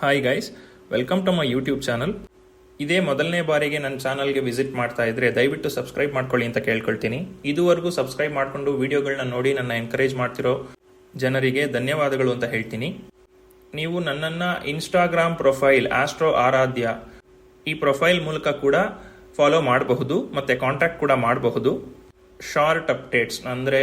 Hi guys welcome to my YouTube channel ಇದೇ ಮೊದಲನೇ ಬಾರಿಗೆ ನನ್ನ ಚಾನಲ್ಗೆ ವಿಸಿಟ್ ಮಾಡ್ತಾ ಇದ್ರೆ ದಯವಿಟ್ಟು ಸಬ್ಸ್ಕ್ರೈಬ್ ಮಾಡ್ಕೊಳ್ಳಿ ಅಂತ ಕೇಳ್ಕೊಳ್ತೀನಿ. ಇದುವರೆಗೂ ಸಬ್ಸ್ಕ್ರೈಬ್ ಮಾಡಿಕೊಂಡು ವಿಡಿಯೋಗಳನ್ನ ನೋಡಿ ನನ್ನ ಎನ್ಕರೇಜ್ ಮಾಡ್ತಿರೋ ಜನರಿಗೆ ಧನ್ಯವಾದಗಳು ಅಂತ ಹೇಳ್ತೀನಿ. ನೀವು ನನ್ನನ್ನು ಇನ್ಸ್ಟಾಗ್ರಾಮ್ ಪ್ರೊಫೈಲ್ ಆಸ್ಟ್ರೋ ಆರಾಧ್ಯ ಈ ಪ್ರೊಫೈಲ್ ಮೂಲಕ ಕೂಡ ಫಾಲೋ ಮಾಡಬಹುದು, ಮತ್ತು ಕಾಂಟ್ಯಾಕ್ಟ್ ಕೂಡ ಮಾಡಬಹುದು. ಶಾರ್ಟ್ ಅಪ್ಡೇಟ್ಸ್ ಅಂದರೆ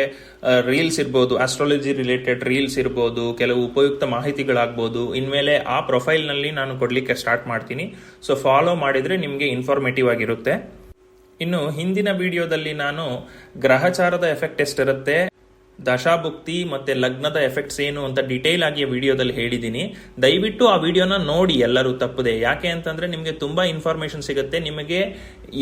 ರೀಲ್ಸ್ ಇರ್ಬೋದು ಆಸ್ಟ್ರಾಲಜಿ ರಿಲೇಟೆಡ್ ರೀಲ್ಸ್ ಇರ್ಬೋದು, ಕೆಲವು ಉಪಯುಕ್ತ ಮಾಹಿತಿಗಳಾಗ್ಬೋದು, ಇನ್ಮೇಲೆ ಆ ಪ್ರೊಫೈಲ್ನಲ್ಲಿ ನಾನು ಕೊಡಲಿಕ್ಕೆ ಸ್ಟಾರ್ಟ್ ಮಾಡ್ತೀನಿ. ಸೊ ಫಾಲೋ ಮಾಡಿದರೆ ನಿಮಗೆ ಇನ್ಫಾರ್ಮೇಟಿವ್ ಆಗಿರುತ್ತೆ. ಇನ್ನು, ಹಿಂದಿನ ವಿಡಿಯೋದಲ್ಲಿ ನಾನು ಗ್ರಹಚಾರದ ಎಫೆಕ್ಟ್ ಎಷ್ಟಿರುತ್ತೆ ದಶಾಭುಕ್ತಿ ಮತ್ತೆ ಲಗ್ನದ ಎಫೆಕ್ಟ್ಸ್ ಏನು ಅಂತ ಡಿಟೇಲ್ ಆಗಿ ವಿಡಿಯೋದಲ್ಲಿ ಹೇಳಿದ್ದೀನಿ. ದಯವಿಟ್ಟು ಆ ವಿಡಿಯೋನ ನೋಡಿ, ಎಲ್ಲರೂ ತಪ್ಪದೆ. ಯಾಕೆ ಅಂತಂದ್ರೆ ನಿಮಗೆ ತುಂಬಾ ಇನ್ಫಾರ್ಮೇಶನ್ ಸಿಗುತ್ತೆ. ನಿಮಗೆ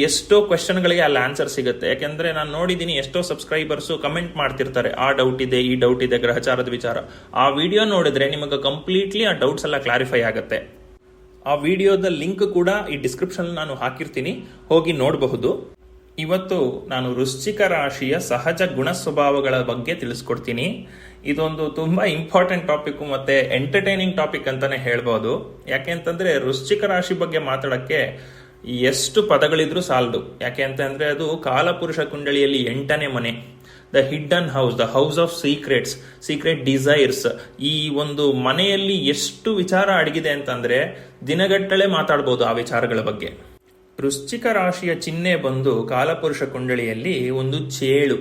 ಎಷ್ಟೋ ಕ್ವೆಶನ್ಗಳಿಗೆ ಅಲ್ಲಿ ಆನ್ಸರ್ ಸಿಗುತ್ತೆ. ಯಾಕೆಂದ್ರೆ ನಾನು ನೋಡಿದ್ದೀನಿ ಎಷ್ಟೋ ಸಬ್ಸ್ಕ್ರೈಬರ್ಸ್ ಕಮೆಂಟ್ ಮಾಡ್ತಿರ್ತಾರೆ, ಆ ಡೌಟ್ ಇದೆ, ಈ ಡೌಟ್ ಇದೆ, ಗ್ರಹಚಾರದ ವಿಚಾರ. ಆ ವಿಡಿಯೋ ನೋಡಿದ್ರೆ ನಿಮಗೆ ಕಂಪ್ಲೀಟ್ಲಿ ಆ ಡೌಟ್ಸ್ ಎಲ್ಲ ಕ್ಲಾರಿಫೈ ಆಗುತ್ತೆ. ಆ ವಿಡಿಯೋದ ಲಿಂಕ್ ಕೂಡ ಈ ಡಿಸ್ಕ್ರಿಪ್ಷನ್ ನಾನು ಹಾಕಿರ್ತೀನಿ. ಹೋಗಿ ನೋಡಬಹುದು. ಇವತ್ತು ನಾನು ವೃಶ್ಚಿಕ ರಾಶಿಯ ಸಹಜ ಗುಣ ಸ್ವಭಾವಗಳ ಬಗ್ಗೆ ತಿಳಿಸ್ಕೊಡ್ತೀನಿ. ಇದೊಂದು ತುಂಬಾ ಇಂಪಾರ್ಟೆಂಟ್ ಟಾಪಿಕ್ ಮತ್ತೆ ಎಂಟರ್ಟೈನಿಂಗ್ ಟಾಪಿಕ್ ಅಂತಾನೆ ಹೇಳ್ಬೋದು. ಯಾಕೆ ಅಂತಂದ್ರೆ ವೃಶ್ಚಿಕ ರಾಶಿ ಬಗ್ಗೆ ಮಾತಾಡಕ್ಕೆ ಎಷ್ಟು ಪದಗಳಿದ್ರೂ ಸಾಲದು. ಯಾಕೆ ಅಂತಂದ್ರೆ ಅದು ಕಾಲಪುರುಷ ಕುಂಡಳಿಯಲ್ಲಿ ಎಂಟನೇ ಮನೆ. The hidden house the house of secrets secret desires ಈ ಒಂದು ಮನೆಯಲ್ಲಿ ಎಷ್ಟು ವಿಚಾರ ಅಡಗಿದೆ ಅಂತಂದ್ರೆ ದಿನಗಟ್ಟಲೆ ಮಾತಾಡ್ಬೋದು ಆ ವಿಚಾರಗಳ ಬಗ್ಗೆ. ವೃಶ್ಚಿಕ ರಾಶಿಯ ಚಿಹ್ನೆ ಬಂದು ಕಾಲಪುರುಷ ಕುಂಡಳಿಯಲ್ಲಿ ಒಂದು ಚೇಳು,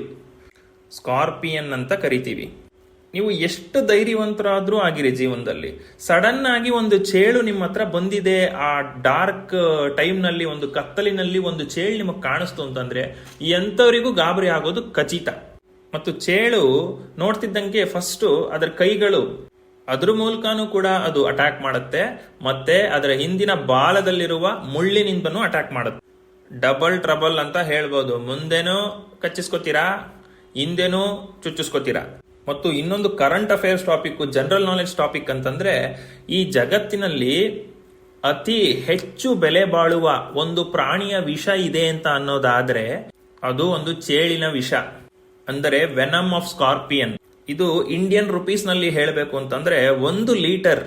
ಸ್ಕಾರ್ಪಿಯನ್ ಅಂತ ಕರಿತೀವಿ. ನೀವು ಎಷ್ಟು ಧೈರ್ಯವಂತರಾದ್ರೂ ಆಗಿರಿ ಜೀವನದಲ್ಲಿ. ಸಡನ್ ಆಗಿ ಒಂದು ಚೇಳು ನಿಮ್ಮ ಹತ್ರ ಬಂದಿದೆ, ಆ ಡಾರ್ಕ್ ಟೈಮ್ನಲ್ಲಿ, ಒಂದು ಕತ್ತಲಿನಲ್ಲಿ ಒಂದು ಚೇಳು ನಿಮಗೆ ಕಾಣಿಸ್ತು ಅಂತಂದ್ರೆ ಎಂಥವರಿಗೂ ಗಾಬರಿ ಆಗೋದು ಖಚಿತ. ಮತ್ತು ಚೇಳು ನೋಡ್ತಿದ್ದಂಗೆ ಫಸ್ಟ್ ಅದರ ಕೈಗಳು ಅದ್ರ ಮೂಲಕನೂ ಕೂಡ ಅದು ಅಟ್ಯಾಕ್ ಮಾಡುತ್ತೆ. ಮತ್ತೆ ಅದರ ಹಿಂದಿನ ಬಾಲದಲ್ಲಿರುವ ಮುಳ್ಳಿನಿಂದನೂ ಅಟ್ಯಾಕ್ ಮಾಡುತ್ತೆ. ಡಬಲ್ ಟ್ರಬಲ್ ಅಂತ ಹೇಳ್ಬೋದು. ಮುಂದೆನೂ ಕಚ್ಚಿಸ್ಕೊತೀರಾ? ಹಿಂದೆನೂ ಚುಚ್ಚಿಸ್ಕೊತೀರಾ? ಮತ್ತು ಇನ್ನೊಂದು current affairs topic general knowledge topic ಅಂತಂದ್ರೆ, ಈ ಜಗತ್ತಿನಲ್ಲಿ ಅತಿ ಹೆಚ್ಚು ಬೆಲೆ ಬಾಳುವ ಒಂದು ಪ್ರಾಣಿಯ ವಿಷ ಇದೆ ಅಂತ ಅನ್ನೋದಾದ್ರೆ ಅದು ಒಂದು ಚೇಳಿನ ವಿಷ. ಅಂದರೆ ವೆನಮ್ ಆಫ್ ಸ್ಕಾರ್ಪಿಯನ್ ಇದು ಇಂಡಿಯನ್ ರುಪೀಸ್ನಲ್ಲಿ ಹೇಳಬೇಕು ಅಂತಂದ್ರೆ ಒಂದು ಲೀಟರ್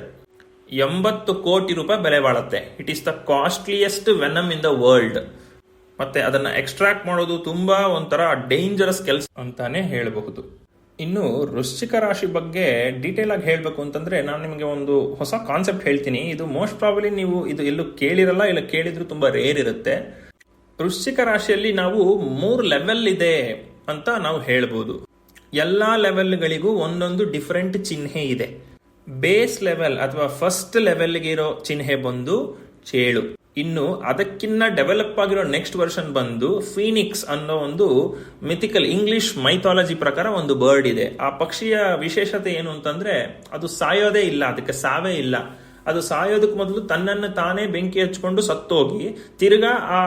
ಎಂಬತ್ತು ಕೋಟಿ ರೂಪಾಯಿ ಬೆಲೆ ಬಾಳುತ್ತೆ. It is the costliest venom in the world ಮತ್ತೆ ಅದನ್ನ ಎಕ್ಸ್ಟ್ರಾಕ್ಟ್ ಮಾಡೋದು ತುಂಬಾ ಒಂಥರ ಡೇಂಜರಸ್ ಕೆಲಸ ಅಂತಾನೆ ಹೇಳಬಹುದು. ಇನ್ನು ವೃಶ್ಚಿಕ ರಾಶಿ ಬಗ್ಗೆ ಡೀಟೇಲ್ ಆಗಿ ಹೇಳಬೇಕು ಅಂತಂದ್ರೆ ನಾನು ನಿಮಗೆ ಒಂದು ಹೊಸ ಕಾನ್ಸೆಪ್ಟ್ ಹೇಳ್ತೀನಿ. ಇದು ಮೋಸ್ಟ್ ಪ್ರಾಬಲಿ ನೀವು ಇದು ಎಲ್ಲೂ ಕೇಳಿರಲ್ಲ, ಇಲ್ಲ ಕೇಳಿದ್ರು ತುಂಬಾ ರೇರ್ ಇರುತ್ತೆ. ವೃಶ್ಚಿಕ ರಾಶಿಯಲ್ಲಿ ನಾವು ಮೂರು ಲೆವೆಲ್ ಇದೆ ಅಂತ ನಾವು ಹೇಳ್ಬೋದು. ಎಲ್ಲಾ ಲೆವೆಲ್ಗಳಿಗೂ ಒಂದೊಂದು ಡಿಫರೆಂಟ್ ಚಿಹ್ನೆ ಇದೆ. ಬೇಸ್ ಲೆವೆಲ್ ಅಥವಾ ಫಸ್ಟ್ ಲೆವೆಲ್ಗೆ ಇರೋ ಚಿಹ್ನೆ ಬಂದು ಚೇಳು. ಇನ್ನು ಅದಕ್ಕಿನ್ನ ಡೆವಲಪ್ ಆಗಿರೋ ನೆಕ್ಸ್ಟ್ ವರ್ಷನ್ ಬಂದು ಫೀನಿಕ್ಸ್ ಅನ್ನೋ ಒಂದು ಮಿಥಿಕಲ್ ಇಂಗ್ಲಿಷ್ ಮೈಥಾಲಜಿ ಪ್ರಕಾರ ಒಂದು ಬರ್ಡ್ ಇದೆ. ಆ ಪಕ್ಷಿಯ ವಿಶೇಷತೆ ಏನು ಅಂತಂದ್ರೆ ಅದು ಸಾಯೋದೇ ಇಲ್ಲ, ಅದಕ್ಕೆ ಸಾವೇ ಇಲ್ಲ. ಅದು ಸಾಯೋದಕ್ಕೆ ಮೊದಲು ತನ್ನನ್ನು ತಾನೇ ಬೆಂಕಿ ಹಚ್ಕೊಂಡು ಸತ್ತೋಗಿ ತಿರ್ಗಾ ಆ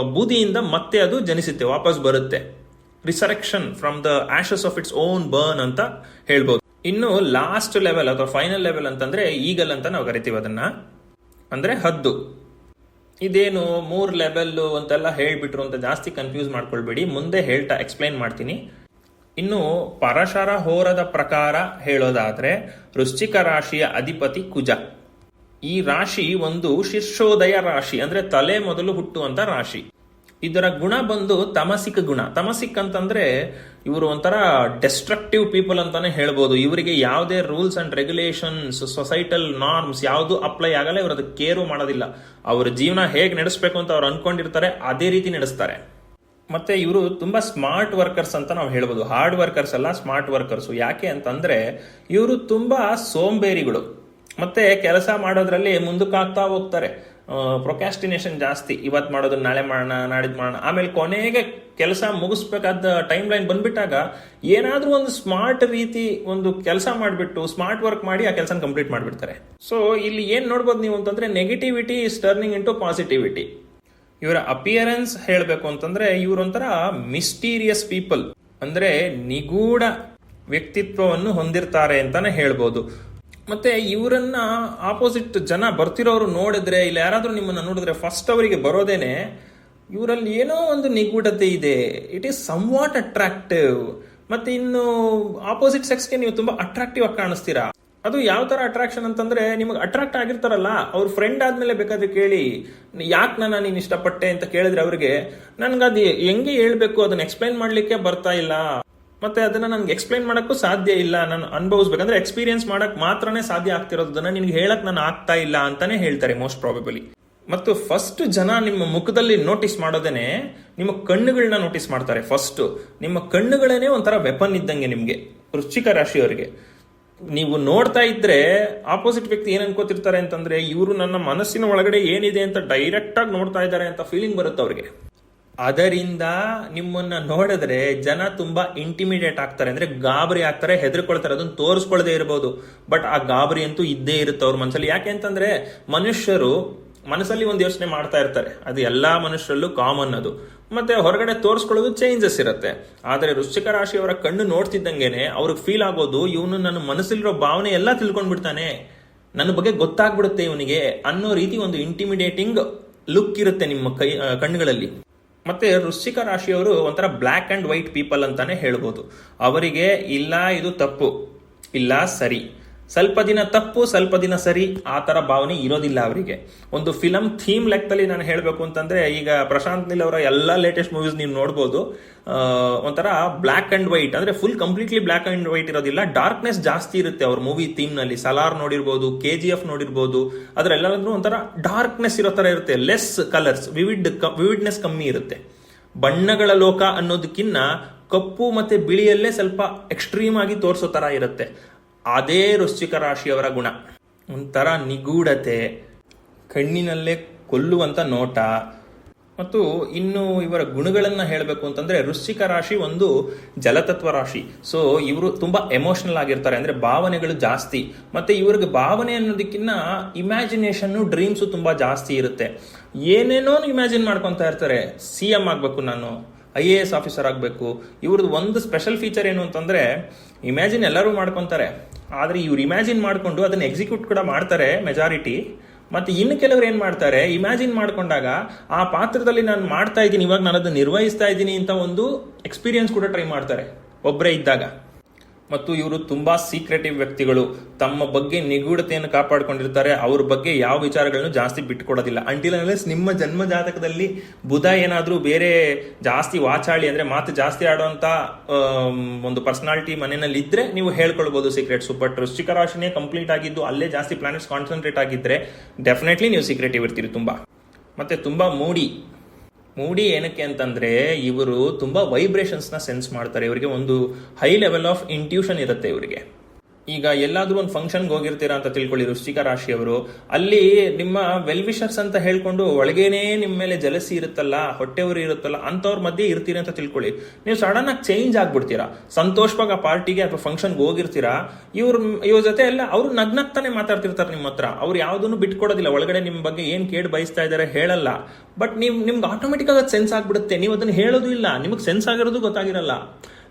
ಬೂದಿಯಿಂದ ಮತ್ತೆ ಅದು ಜನಿಸುತ್ತೆ, ವಾಪಸ್ ಬರುತ್ತೆ. Resurrection from the ashes of its own burn ಅಂತ ಹೇಳ್ಬೋದು. ಇನ್ನು ಲಾಸ್ಟ್ ಲೆವೆಲ್ ಅಥವಾ ಫೈನಲ್ ಲೆವೆಲ್ ಅಂತಂದ್ರೆ ಈಗಲ್ ಅಂತ ನಾವು ಕರಿತೀವಿ ಅದನ್ನ. ಅಂದ್ರೆ ಹದ್ದು. ಇದೇನು ಮೂರ್ ಲೆವೆಲ್ ಅಂತೆಲ್ಲ ಹೇಳ್ಬಿಟ್ರು ಅಂತ ಜಾಸ್ತಿ ಕನ್ಫ್ಯೂಸ್ ಮಾಡ್ಕೊಳ್ಬೇಡಿ. ಮುಂದೆ ಹೇಳ್ತಾ ಎಕ್ಸ್ಪ್ಲೈನ್ ಮಾಡ್ತೀನಿ. ಇನ್ನು ಪರಶರ ಹೋರದ ಪ್ರಕಾರ ಹೇಳೋದಾದ್ರೆ ವೃಶ್ಚಿಕ ರಾಶಿಯ ಅಧಿಪತಿ ಕುಜ. ಈ ರಾಶಿ ಒಂದು ಶೀರ್ಷೋದಯ ರಾಶಿ, ಅಂದ್ರೆ ತಲೆ ಮೊದಲು ಹುಟ್ಟುವಂತ ರಾಶಿ. ಇದರ ಗುಣ ಬಂದು ತಮಸಿಕ ಗುಣ. ತಮಸಿಕ್ ಅಂತಂದ್ರೆ ಇವರು ಒಂಥರ ಡೆಸ್ಟ್ರಕ್ಟಿವ್ ಪೀಪಲ್ ಅಂತಾನೆ ಹೇಳ್ಬೋದು. ಇವರಿಗೆ ಯಾವುದೇ rules and regulations societal norms ಯಾವುದು ಅಪ್ಲೈ ಆಗಲ್ಲ, ಇವರು ಅದಕ್ಕೆ ಕೇರು ಮಾಡೋದಿಲ್ಲ. ಅವ್ರ ಜೀವನ ಹೇಗೆ ನಡೆಸಬೇಕು ಅಂತ ಅವ್ರು ಅನ್ಕೊಂಡಿರ್ತಾರೆ, ಅದೇ ರೀತಿ ನಡೆಸ್ತಾರೆ. ಮತ್ತೆ ಇವರು ತುಂಬಾ ಸ್ಮಾರ್ಟ್ ವರ್ಕರ್ಸ್ ಅಂತ ನಾವು ಹೇಳ್ಬೋದು. ಹಾರ್ಡ್ ವರ್ಕರ್ಸ್ ಅಲ್ಲ ಸ್ಮಾರ್ಟ್ ವರ್ಕರ್ಸ್ ಯಾಕೆ ಅಂತಂದ್ರೆ ಇವರು ತುಂಬಾ ಸೋಂಬೇರಿಗಳು. ಮತ್ತೆ ಕೆಲಸ ಮಾಡೋದ್ರಲ್ಲಿ ಮುಂದಕ್ಕಾಗ್ತಾ ಹೋಗ್ತಾರೆ. ಪ್ರೊಕ್ಯಾಸ್ಟಿನೇಷನ್ ಜಾಸ್ತಿ. ಇವತ್ತು ಮಾಡೋದು, ನಾಳೆ ಮಾಡೋಣ ನಾಡಿದ್ ಮಾಡೋಣ. ಆಮೇಲೆ ಕೊನೆಗೆ ಕೆಲಸ ಮುಗಿಸ್ಬೇಕಾದ ಟೈಮ್ ಲೈನ್ ಬಂದ್ಬಿಟ್ಟಾಗ ಏನಾದರೂ ಒಂದು ಸ್ಮಾರ್ಟ್ ರೀತಿ ಒಂದು ಕೆಲಸ ಮಾಡಿಬಿಟ್ಟು ಸ್ಮಾರ್ಟ್ ವರ್ಕ್ ಮಾಡಿ ಆ ಕೆಲಸ ಕಂಪ್ಲೀಟ್ ಮಾಡಿಬಿಡ್ತಾರೆ. ಸೊ ಇಲ್ಲಿ ಏನು ನೋಡ್ಬೋದು ನೀವು ಅಂತಂದ್ರೆ negativity is turning into positivity ಇವರ ಅಪಿಯರೆನ್ಸ್ ಹೇಳಬೇಕು ಅಂತಂದ್ರೆ ಇವರೊಂಥರ ಮಿಸ್ಟೀರಿಯಸ್ ಪೀಪಲ್ ಅಂದ್ರೆ ನಿಗೂಢ ವ್ಯಕ್ತಿತ್ವವನ್ನು ಹೊಂದಿರ್ತಾರೆ ಅಂತಾನೆ ಹೇಳ್ಬೋದು. ಮತ್ತೆ ಇವರನ್ನ ಆಪೋಸಿಟ್ ಜನ ಬರ್ತಿರೋರು ನೋಡಿದ್ರೆ, ಇಲ್ಲ ಯಾರಾದರೂ ನಿಮ್ಮನ್ನ ನೋಡಿದ್ರೆ ಫಸ್ಟ್ ಅವರಿಗೆ ಬರೋದೇನೆ, ಇವರಲ್ಲಿ ಏನೋ ಒಂದು ನಿಗೂಢತೆ ಇದೆ. It is somewhat attractive ಮತ್ತೆ ಇನ್ನು ಆಪೋಸಿಟ್ ಸೆಕ್ಸ್ಗೆ ನೀವು ತುಂಬಾ ಅಟ್ರಾಕ್ಟಿವ್ ಆಗಿ ಕಾಣಿಸ್ತೀರಾ? ಅದು ಯಾವ ತರ ಅಟ್ರಾಕ್ಷನ್ ಅಂತಂದ್ರೆ, ನಿಮಗೆ ಅಟ್ರಾಕ್ಟ್ ಆಗಿರ್ತಾರಲ್ಲ, ಅವ್ರ ಫ್ರೆಂಡ್ ಆದ್ಮೇಲೆ ಬೇಕಾದ್ರೆ ಕೇಳಿ, ಯಾಕೆ ನಾನು ನೀನು ಇಷ್ಟಪಟ್ಟೆ ಅಂತ ಕೇಳಿದ್ರೆ ಅವ್ರಿಗೆ ನನ್ಗೆ ಅದು ಹೆಂಗೆ ಹೇಳ್ಬೇಕು, ಅದನ್ನ ಎಕ್ಸ್ಪ್ಲೈನ್ ಮಾಡ್ಲಿಕ್ಕೆ ಬರ್ತಾ ಇಲ್ಲ. ಮತ್ತೆ ಅದನ್ನ ನನಗೆ ಎಕ್ಸ್ಪ್ಲೈನ್ ಮಾಡೋಕ್ಕೂ ಸಾಧ್ಯ ಇಲ್ಲ. ನಾನು ಅನುಭವಿಸ್ಬೇಕಂದ್ರೆ ಎಕ್ಸ್ಪೀರಿಯನ್ಸ್ ಮಾಡಕ್ ಮಾತ್ರನೇ ಸಾಧ್ಯ ಆಗ್ತಿರೋದನ್ನ ನಿನ್ಗೆ ಹೇಳಕ್ ನಾನು ಆಗ್ತಾ ಇಲ್ಲ ಅಂತಾನೆ ಹೇಳ್ತಾರೆ ಮೋಸ್ಟ್ ಪ್ರಾಬಬಲಿ ಮತ್ತು ಫಸ್ಟ್ ಜನ ನಿಮ್ಮ ಮುಖದಲ್ಲಿ ನೋಟಿಸ್ ಮಾಡೋದೇನೆ ನಿಮ್ಮ ಕಣ್ಣುಗಳನ್ನ ನೋಟಿಸ್ ಮಾಡ್ತಾರೆ ಫಸ್ಟ್ ನಿಮ್ಮ ಕಣ್ಣುಗಳೇನೆ ಒಂಥರ ವೆಪನ್ ಇದ್ದಂಗೆ ನಿಮ್ಗೆ, ವೃಶ್ಚಿಕ ರಾಶಿಯವರಿಗೆ. ನೀವು ನೋಡ್ತಾ ಇದ್ರೆ ಆಪೋಸಿಟ್ ವ್ಯಕ್ತಿ ಏನ್ ಅನ್ಕೋತಿರ್ತಾರೆ ಅಂತಂದ್ರೆ ಇವರು ನನ್ನ ಮನಸ್ಸಿನ ಒಳಗಡೆ ಏನಿದೆ ಅಂತ ಡೈರೆಕ್ಟ್ ಆಗಿ ನೋಡ್ತಾ ಇದ್ದಾರೆ ಅಂತ ಫೀಲಿಂಗ್ ಬರುತ್ತೆ ಅವ್ರಿಗೆ. ಅದರಿಂದ ನಿಮ್ಮನ್ನ ನೋಡಿದ್ರೆ ಜನ ತುಂಬಾ ಇಂಟಿಮಿಡಿಯೇಟ್ ಆಗ್ತಾರೆ. ಅಂದ್ರೆ ಗಾಬರಿ ಆಗ್ತಾರೆ, ಹೆದರ್ಕೊಳ್ತಾರೆ, ಅದನ್ನ ತೋರಿಸ್ಕೊಳ್ಳದೆ ಇರಬಹುದು ಬಟ್ ಆ ಗಾಬರಿ ಅಂತೂ ಇದ್ದೇ ಇರುತ್ತೆ ಅವ್ರ ಮನಸ್ಸಲ್ಲಿ ಯಾಕೆ ಅಂತಂದ್ರೆ ಮನುಷ್ಯರು ಮನಸ್ಸಲ್ಲಿ ಒಂದು ಯೋಚನೆ ಮಾಡ್ತಾ ಇರ್ತಾರೆ. ಅದು ಎಲ್ಲಾ ಮನುಷ್ಯರಲ್ಲೂ ಕಾಮನ್ ಅದು. ಮತ್ತೆ ಹೊರಗಡೆ ತೋರಿಸ್ಕೊಳ್ಳೋದು ಚೇಂಜಸ್ ಇರುತ್ತೆ. ಆದರೆ ವೃಶ್ಚಿಕ ರಾಶಿಯವರ ಕಣ್ಣು ನೋಡ್ತಿದ್ದಂಗೆನೆ ಅವ್ರಿಗೆ ಫೀಲ್ ಆಗೋದು, ಇವನು ನನ್ನ ಮನಸ್ಸಲ್ಲಿರೋ ಭಾವನೆ ಎಲ್ಲ ತಿಳ್ಕೊಂಡ್ಬಿಡ್ತಾನೆ. ನನ್ನ ಬಗ್ಗೆ ಗೊತ್ತಾಗ್ಬಿಡುತ್ತೆ ಇವನಿಗೆ ಅನ್ನೋ ರೀತಿ ಒಂದು ಇಂಟಿಮಿಡೇಟಿಂಗ್ ಲುಕ್ ಇರುತ್ತೆ ನಿಮ್ಮ ಕೈ ಕಣ್ಣುಗಳಲ್ಲಿ. ಮತ್ತೆ ವೃಶ್ಚಿಕ ರಾಶಿಯವರು ಒಂಥರ ಬ್ಲ್ಯಾಕ್ ಅಂಡ್ ವೈಟ್ ಪೀಪಲ್ ಅಂತಾನೆ ಹೇಳ್ಬೋದು. ಅವರಿಗೆ, ಇಲ್ಲ, ಇದು ತಪ್ಪು. ಇಲ್ಲ, ಸರಿ. ಸ್ವಲ್ಪ ದಿನ ತಪ್ಪು, ಸ್ವಲ್ಪ ದಿನ ಸರಿ, ಆ ಥರ ಭಾವನೆ ಇರೋದಿಲ್ಲ ಅವರಿಗೆ. ಒಂದು ಫಿಲಂ ಥೀಮ್ ಲೆಕ್ಕದಲ್ಲಿ ನಾನು ಹೇಳಬೇಕು ಅಂತಂದ್ರೆ, ಈಗ ಪ್ರಶಾಂತ್ ನೀಲ್ ಅವರ ಎಲ್ಲ ಲೇಟೆಸ್ಟ್ ಮೂವೀಸ್ ನೀವು ನೋಡ್ಬೋದು. ಒಂಥರ ಬ್ಲ್ಯಾಕ್ ಅಂಡ್ ವೈಟ್ ಅಂದ್ರೆ full completely black and white ಇರೋದಿಲ್ಲ. ಡಾರ್ಕ್ನೆಸ್ ಜಾಸ್ತಿ ಇರುತ್ತೆ ಅವ್ರ ಮೂವಿ ಥೀಮ್ನಲ್ಲಿ. ಸಲಾರ್ ನೋಡಿರ್ಬೋದು ಕೆ ಜಿ ಎಫ್ ನೋಡಿರ್ಬೋದು ಅದ್ರೆಲ್ಲರೂ ಒಂಥರ ಡಾರ್ಕ್ನೆಸ್ ಇರೋ ತರ ಇರುತ್ತೆ. ಲೆಸ್ ಕಲರ್ಸ್ ವಿವಿಡ್ ವಿವಿಡ್ನೆಸ್ ಕಮ್ಮಿ ಇರುತ್ತೆ. ಬಣ್ಣಗಳ ಲೋಕ ಅನ್ನೋದಕ್ಕಿನ್ನ ಕಪ್ಪು ಮತ್ತೆ ಬಿಳಿಯಲ್ಲೇ ಸ್ವಲ್ಪ ಎಕ್ಸ್ಟ್ರೀಮ್ ಆಗಿ ತೋರಿಸೋ ತರ ಇರುತ್ತೆ. ಅದೇ ವೃಶ್ಚಿಕ ರಾಶಿಯವರ ಗುಣ. ಒಂಥರ ನಿಗೂಢತೆ, ಕಣ್ಣಿನಲ್ಲೇ ಕೊಲ್ಲುವಂಥ ನೋಟ. ಮತ್ತು ಇನ್ನು ಇವರ ಗುಣಗಳನ್ನು ಹೇಳಬೇಕು ಅಂತಂದ್ರೆ ವೃಶ್ಚಿಕ ರಾಶಿ ಒಂದು ಜಲತತ್ವ ರಾಶಿ. ಸೊ ಇವರು ತುಂಬಾ ಎಮೋಷನಲ್ ಆಗಿರ್ತಾರೆ, ಅಂದ್ರೆ ಭಾವನೆಗಳು ಜಾಸ್ತಿ. ಮತ್ತೆ ಇವ್ರಿಗೆ ಭಾವನೆ ಅನ್ನೋದಕ್ಕಿಂತ ಇಮ್ಯಾಜಿನೇಷನ್ ಡ್ರೀಮ್ಸ್ ತುಂಬಾ ಜಾಸ್ತಿ ಇರುತ್ತೆ. ಏನೇನೋ ಇಮ್ಯಾಜಿನ್ ಮಾಡ್ಕೊತಾ ಇರ್ತಾರೆ. ಸಿ ಎಂ ಆಗಬೇಕು ನಾನು. ಐ ಎ ಎಸ್ ಆಫೀಸರ್ ಆಗಬೇಕು. ಇವ್ರದ್ದು ಒಂದು ಸ್ಪೆಷಲ್ ಫೀಚರ್ ಏನು ಅಂತಂದರೆ, ಇಮ್ಯಾಜಿನ್ ಎಲ್ಲರೂ ಮಾಡ್ಕೊತಾರೆ. ಆದರೆ ಇವ್ರು ಇಮ್ಯಾಜಿನ್ ಮಾಡಿಕೊಂಡು ಅದನ್ನು ಎಕ್ಸಿಕ್ಯೂಟ್ ಕೂಡ ಮಾಡ್ತಾರೆ ಮೆಜಾರಿಟಿ. ಮತ್ತು ಇನ್ನು ಕೆಲವರು ಏನು ಮಾಡ್ತಾರೆ, ಇಮ್ಯಾಜಿನ್ ಮಾಡಿಕೊಂಡಾಗ, ಆ ಪಾತ್ರದಲ್ಲಿ ನಾನು ಮಾಡ್ತಾ ಇದ್ದೀನಿ, ಇವಾಗ ನಾನು ಅದನ್ನು ನಿರ್ವಹಿಸ್ತಾ ಇದ್ದೀನಿ ಅಂತ ಒಂದು ಎಕ್ಸ್ಪೀರಿಯನ್ಸ್ ಕೂಡ ಟ್ರೈ ಮಾಡ್ತಾರೆ. ಒಬ್ಬರೇ ಇದ್ದಾಗ. ಮತ್ತು ಇವರು ತುಂಬಾ ಸೀಕ್ರೆಟಿವ್ ವ್ಯಕ್ತಿಗಳು. ತಮ್ಮ ಬಗ್ಗೆ ನಿಗೂಢತೆಯನ್ನು ಕಾಪಾಡಿಕೊಂಡಿರ್ತಾರೆ. ಅವ್ರ ಬಗ್ಗೆ ಯಾವ ವಿಚಾರಗಳನ್ನು ಜಾಸ್ತಿ ಬಿಟ್ಟುಕೊಡೋದಿಲ್ಲ. ಅಂಟಿಲ್ ಅನ್ಲೆಸ್ ನಿಮ್ಮ ಜನ್ಮ ಜಾತಕದಲ್ಲಿ ಬುಧ ಏನಾದರೂ ಬೇರೆ ಜಾಸ್ತಿ ವಾಚಾಳಿ ಅಂದ್ರೆ ಮಾತು ಜಾಸ್ತಿ ಆಡುವಂತ ಒಂದು ಪರ್ಸನಾಲಿಟಿ ಮನೆಯಲ್ಲಿ ಇದ್ರೆ ನೀವು ಹೇಳ್ಕೊಳ್ಬಹುದು ಸೀಕ್ರೆಟ್ಸ್ ಬಟ್ ವೃಶ್ಚಿಕ ರಾಶಿನೇ ಕಂಪ್ಲೀಟ್ ಆಗಿದ್ದು ಅಲ್ಲೇ ಜಾಸ್ತಿ ಪ್ಲಾನೆಟ್ಸ್ ಕಾನ್ಸಂಟ್ರೇಟ್ ಆಗಿದ್ರೆ ಡೆಫಿನೆಟ್ಲಿ ನೀವು ಸೀಕ್ರೆಟಿವ್ ಇರ್ತೀರಿ ತುಂಬಾ. ಮತ್ತೆ ತುಂಬಾ ಮೂಡಿ. ಮೂಡಿ ಏನಕ್ಕೆ ಅಂತಂದ್ರೆ ಇವರು ತುಂಬಾ ವೈಬ್ರೇಷನ್ಸ್ನ ಸೆನ್ಸ್ ಮಾಡ್ತಾರೆ. ಇವರಿಗೆ ಒಂದು ಹೈ ಲೆವೆಲ್ ಆಫ್ ಇಂಟ್ಯೂಷನ್ ಇರುತ್ತೆ ಇವರಿಗೆ. ಈಗ ಎಲ್ಲಾದ್ರೂ ಒಂದು ಫಂಕ್ಷನ್ಗೆ ಹೋಗಿರ್ತೀರಾ ಅಂತ ತಿಳ್ಕೊಳ್ಳಿ ವೃಶ್ಚಿಕ ರಾಶಿಯವರು ಅಲ್ಲಿ ನಿಮ್ಮ ವೆಲ್ ವಿಷರ್ಸ್ ಅಂತ ಹೇಳ್ಕೊಂಡು ಒಳಗೇನೆ ನಿಮ್ಮ ಮೇಲೆ ಜಲಸಿ ಇರುತ್ತಲ್ಲ, ಹೊಟ್ಟೆವರು ಇರುತ್ತಲ್ಲ, ಅಂಥವ್ರ ಮಧ್ಯೆ ಇರ್ತೀರಿ ಅಂತ ತಿಳ್ಕೊಳ್ಳಿ. ನೀವು ಸಡನ್ ಆಗಿ ಚೇಂಜ್ ಆಗ್ಬಿಡ್ತೀರಾ. ಸಂತೋಷವಾಗಿ ಆ ಪಾರ್ಟಿಗೆ ಅಥವಾ ಫಂಕ್ಷನ್ಗೆ ಹೋಗಿರ್ತೀರಾ, ಇವ್ರ ಇವ್ರ ಜೊತೆ ಎಲ್ಲ ಅವ್ರು ನಗ್ನಗ್ತಾನೆ ಮಾತಾಡ್ತಿರ್ತಾರೆ ನಿಮ್ಮ ಹತ್ರ. ಅವ್ರು ಯಾವ್ದನ್ನು ಬಿಟ್ಕೊಡೋದಿಲ್ಲ. ಒಳಗಡೆ ನಿಮ್ಮ ಬಗ್ಗೆ ಏನು ಕೇಡ್ ಬಯಸ್ತಾ ಇದ್ದಾರೆ ಹೇಳಲ್ಲ. ಬಟ್ ನೀವು ನಿಮ್ಗೆ ಆಟೋಮೆಟಿಕ್ ಆಗಿ ಸೆನ್ಸ್ ಆಗ್ಬಿಡುತ್ತೆ. ನೀವು ಅದನ್ನು ಹೇಳೋದು ಇಲ್ಲ. ನಿಮಗೆ ಸೆನ್ಸ್ ಆಗಿರೋದು ಗೊತ್ತಾಗಿರಲ್ಲ.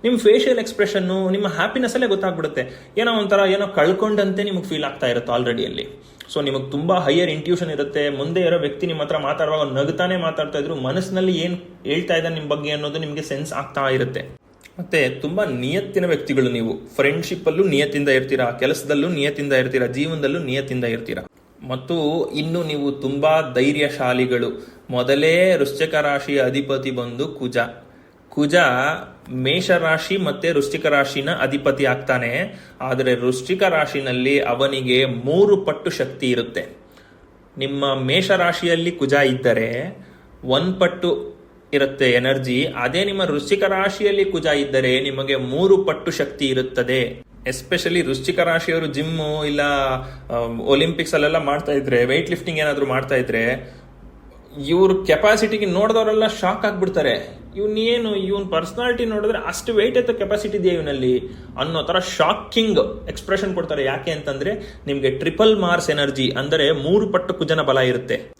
ನಿಮ್ಮ ಫೇಶಿಯಲ್ ಎಕ್ಸ್ಪ್ರೆಷನ್ ನಿಮ್ಮ ಹ್ಯಾಪಿನೆಸ್ ಅಲ್ಲೇ ಗೊತ್ತಾಗ್ಬಿಡುತ್ತೆ. ಏನೋ ಒಂಥರ ಏನೋ ಕಳ್ಕೊಂಡಂತೆ ನಿಮಗೆ ಫೀಲ್ ಆಗ್ತಾ ಇರುತ್ತೆ ಆಲ್ರೆಡಿ ಅಲ್ಲಿ. ಸೊ ನಿಮಗೆ ತುಂಬಾ ಹೈಯರ್ ಇಂಟ್ಯೂಷನ್ ಇರುತ್ತೆ. ಮುಂದೆ ಇರೋ ವ್ಯಕ್ತಿ ನಿಮ್ಮ ಹತ್ರ ಮಾತಾಡುವಾಗ ನಗುತ್ತಾನೆ ಮಾತಾಡ್ತಾ ಇದ್ರು, ಮನಸ್ಸಿನಲ್ಲಿ ಏನು ಹೇಳ್ತಾ ಇದ್ದಾರೆ ನಿಮ್ಮ ಬಗ್ಗೆ ಅನ್ನೋದು ನಿಮಗೆ ಸೆನ್ಸ್ ಆಗ್ತಾ ಇರುತ್ತೆ. ಮತ್ತೆ ತುಂಬಾ ನಿಯತ್ತಿನ ವ್ಯಕ್ತಿಗಳು ನೀವು. ಫ್ರೆಂಡ್ಶಿಪ್ ಅಲ್ಲೂ ನಿಯತ್ತಿಂದ ಇರ್ತೀರಾ? ಕೆಲಸದಲ್ಲೂ ನಿಯತ್ತಿಂದ ಇರ್ತೀರಾ? ಜೀವನದಲ್ಲೂ ನಿಯತ್ತಿಂದ ಇರ್ತೀರಾ? ಮತ್ತು ಇನ್ನು ನೀವು ತುಂಬಾ ಧೈರ್ಯಶಾಲಿಗಳು. ಮೊದಲೇ ವೃಶ್ಚಿಕ ರಾಶಿಯ ಅಧಿಪತಿ ಬಂದು ಕುಜ. ಕುಜ ಮೇಷರಾಶಿ ಮತ್ತೆ ವೃಶ್ಚಿಕ ರಾಶಿನ ಅಧಿಪತಿ ಆಗ್ತಾನೆ. ಆದರೆ ವೃಶ್ಚಿಕ ರಾಶಿನಲ್ಲಿ ಅವನಿಗೆ ಮೂರು ಪಟ್ಟು ಶಕ್ತಿ ಇರುತ್ತೆ. ನಿಮ್ಮ ಮೇಷರಾಶಿಯಲ್ಲಿ ಕುಜ ಇದ್ದರೆ ಒಂದ್ ಪಟ್ಟು ಇರುತ್ತೆ ಎನರ್ಜಿ. ಅದೇ ನಿಮ್ಮ ವೃಶ್ಚಿಕ ರಾಶಿಯಲ್ಲಿ ಕುಜ ಇದ್ದರೆ ನಿಮಗೆ ಮೂರು ಪಟ್ಟು ಶಕ್ತಿ ಇರುತ್ತದೆ. ಎಸ್ಪೆಷಲಿ ವೃಶ್ಚಿಕ ರಾಶಿಯವರು ಜಿಮ್ಮು ಇಲ್ಲ ಒಲಿಂಪಿಕ್ಸ್ ಅಲ್ಲೆಲ್ಲ ಮಾಡ್ತಾ ಇದ್ರೆ ವೆಯ್ಟ್ ಲಿಫ್ಟಿಂಗ್ ಏನಾದ್ರು ಮಾಡ್ತಾ ಇದ್ರೆ, ಇವ್ರ ಕೆಪಾಸಿಟಿಗೆ ನೋಡಿದವರೆಲ್ಲ ಶಾಕ್ ಆಗ್ಬಿಡ್ತಾರೆ. ಇವ್ನ ಏನು ಇವನ್ ಪರ್ಸನಾಲಿಟಿ ನೋಡಿದ್ರೆ ಅಷ್ಟು ವೆಯ್ಟ್ ಎತ್ತ ಕೆಪಾಸಿಟಿ ಇದೆಯಾ ಇವನಲ್ಲಿ? ಅನ್ನೋ ಥರ ಶಾಕಿಂಗ್ ಎಕ್ಸ್ಪ್ರೆಷನ್ ಕೊಡ್ತಾರೆ. ಯಾಕೆ ಅಂತಂದ್ರೆ, ನಿಮಗೆ ಟ್ರಿಪಲ್ ಮಾರ್ಸ್ ಎನರ್ಜಿ ಅಂದರೆ ಮೂರು ಪಟ್ಟು ಕುಜನ ಬಲ ಇರುತ್ತೆ.